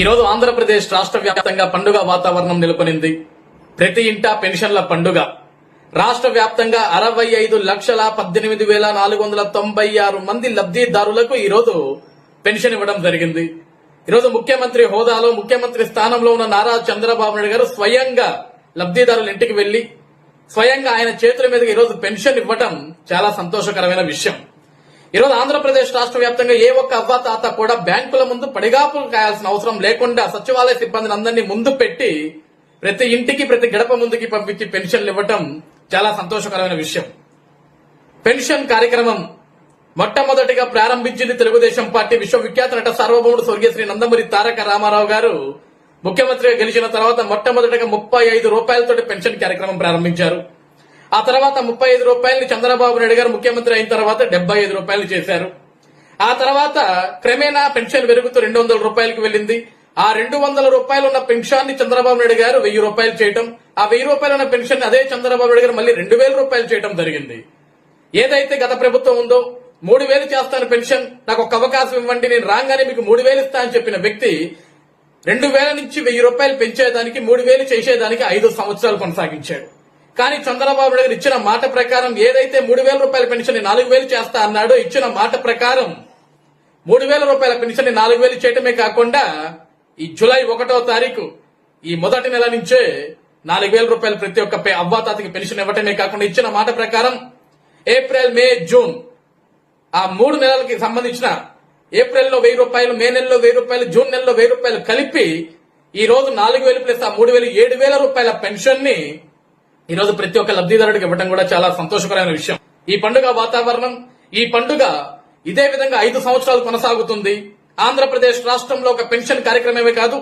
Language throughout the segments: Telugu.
ఈరోజు ఆంధ్రప్రదేశ్ రాష్ట్ర వ్యాప్తంగా పండుగ వాతావరణం నెలకొనింది. ప్రతి ఇంటా పెన్షన్ల పండుగ. రాష్ట్ర వ్యాప్తంగా అరవై ఐదు లక్షల పద్దెనిమిది వేల నాలుగు వందల తొంభై ఆరు మంది లబ్ధిదారులకు ఈరోజు పెన్షన్ ఇవ్వడం జరిగింది. ఈరోజు ముఖ్యమంత్రి హోదాలో ముఖ్యమంత్రి స్థానంలో ఉన్న నారా చంద్రబాబు నాయుడు గారు స్వయంగా లబ్ధిదారుల ఇంటికి వెళ్ళి స్వయంగా ఆయన చేతుల మీదుగా ఈరోజు పెన్షన్ ఇవ్వటం చాలా సంతోషకరమైన విషయం. ఈ రోజు ఆంధ్రప్రదేశ్ రాష్ట్ర వ్యాప్తంగా ఏ ఒక్క అవ్వ తాత కూడా బ్యాంకుల ముందు పడిగాపులు కాయాల్సిన అవసరం లేకుండా సచివాలయ సిబ్బందిని అందరినీ ముందు పెట్టి ప్రతి ఇంటికి ప్రతి గడప ముందుకి పంపించి పెన్షన్లు ఇవ్వటం చాలా సంతోషకరమైన విషయం. పెన్షన్ కార్యక్రమం మొట్టమొదటిగా ప్రారంభించింది తెలుగుదేశం పార్టీ విశ్వవిఖ్యాత నట సార్వభౌముడు స్వర్గీయ శ్రీ నందమూరి తారక రామారావు గారు. ముఖ్యమంత్రిగా గెలిచిన తర్వాత మొట్టమొదటిగా ముప్పై ఐదు రూపాయలతోటి పెన్షన్ కార్యక్రమం ప్రారంభించారు. ఆ తర్వాత ముప్పై ఐదు రూపాయలని చంద్రబాబు నాయుడు గారు ముఖ్యమంత్రి అయిన తర్వాత డెబ్బై ఐదు రూపాయలు చేశారు. ఆ తర్వాత క్రమేణా పెన్షన్ పెరుగుతూ రెండు వందల రూపాయలకు వెళ్ళింది. ఆ రెండు వందల రూపాయలు ఉన్న పెన్షన్ని చంద్రబాబు నాయుడు గారు వెయ్యి రూపాయలు చేయటం ఆ వెయ్యి రూపాయలు ఉన్న పెన్షన్ అదే చంద్రబాబు నాయుడు గారు మళ్ళీ రెండు వేల రూపాయలు చేయటం జరిగింది. ఏదైతే గత ప్రభుత్వం ఉందో మూడు వేలు చేస్తాను పెన్షన్ నాకు ఒక అవకాశం ఇవ్వండి నేను రాగానే మీకు మూడు వేలు ఇస్తా అని చెప్పిన వ్యక్తి రెండు వేల నుంచి వెయ్యి రూపాయలు పెంచేదానికి మూడు వేలు చేసేదానికి ఐదు సంవత్సరాలు కొనసాగించాడు. కానీ చంద్రబాబు నాయుడు ఇచ్చిన మాట ప్రకారం ఏదైతే మూడు వేల రూపాయల పెన్షన్ నాలుగు వేలు చేస్తా అన్నాడో ఇచ్చిన మాట ప్రకారం మూడు వేల రూపాయల పెన్షన్ నాలుగు వేలు చేయటమే కాకుండా ఈ జూలై ఒకటో తారీఖు ఈ మొదటి నెల నుంచే నాలుగు వేల రూపాయలు ప్రతి ఒక్క పే- అవ్వాతాతకి పెన్షన్ ఇవ్వటమే కాకుండా ఇచ్చిన మాట ప్రకారం ఏప్రిల్ మే జూన్ ఆ మూడు నెలలకి సంబంధించిన ఏప్రిల్లో వెయ్యి రూపాయలు మే నెలలో వెయ్యి రూపాయలు జూన్ నెలలో వెయ్యి రూపాయలు కలిపి ఈ రోజు నాలుగు వేలు ప్లస్ ఆ మూడు వేలు ఏడు వేల రూపాయల పెన్షన్ని ఈ రోజు ప్రతి ఒక్క లబ్ధిదారుడికి ఇవ్వడం కూడా చాలా సంతోషకరమైన విషయం. ఈ పండుగ వాతావరణం ఈ పండుగ ఇదే విధంగా ఐదు సంవత్సరాలు కొనసాగుతుంది. ఆంధ్రప్రదేశ్ రాష్ట్రంలో ఒక పెన్షన్ కార్యక్రమమే కాదు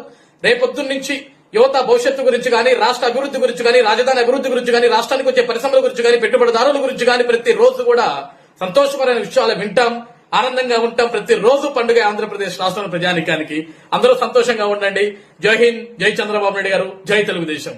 రేపొద్దు నుంచి యువత భవిష్యత్తు గురించి కానీ రాష్ట్ర అభివృద్ధి గురించి కానీ రాజధాని అభివృద్ధి గురించి కానీ రాష్ట్రానికి వచ్చే పరిశ్రమల గురించి కానీ పెట్టుబడిదారుల గురించి కానీ ప్రతి రోజు కూడా సంతోషకరమైన విషయాలు వింటాం ఆనందంగా ఉంటాం. ప్రతి రోజు పండుగ ఆంధ్రప్రదేశ్ రాష్ట్రంలో ప్రజానికానికి. అందరూ సంతోషంగా ఉండండి. జై హింద్ జై చంద్రబాబు నాయుడు గారు. జై తెలుగుదేశం.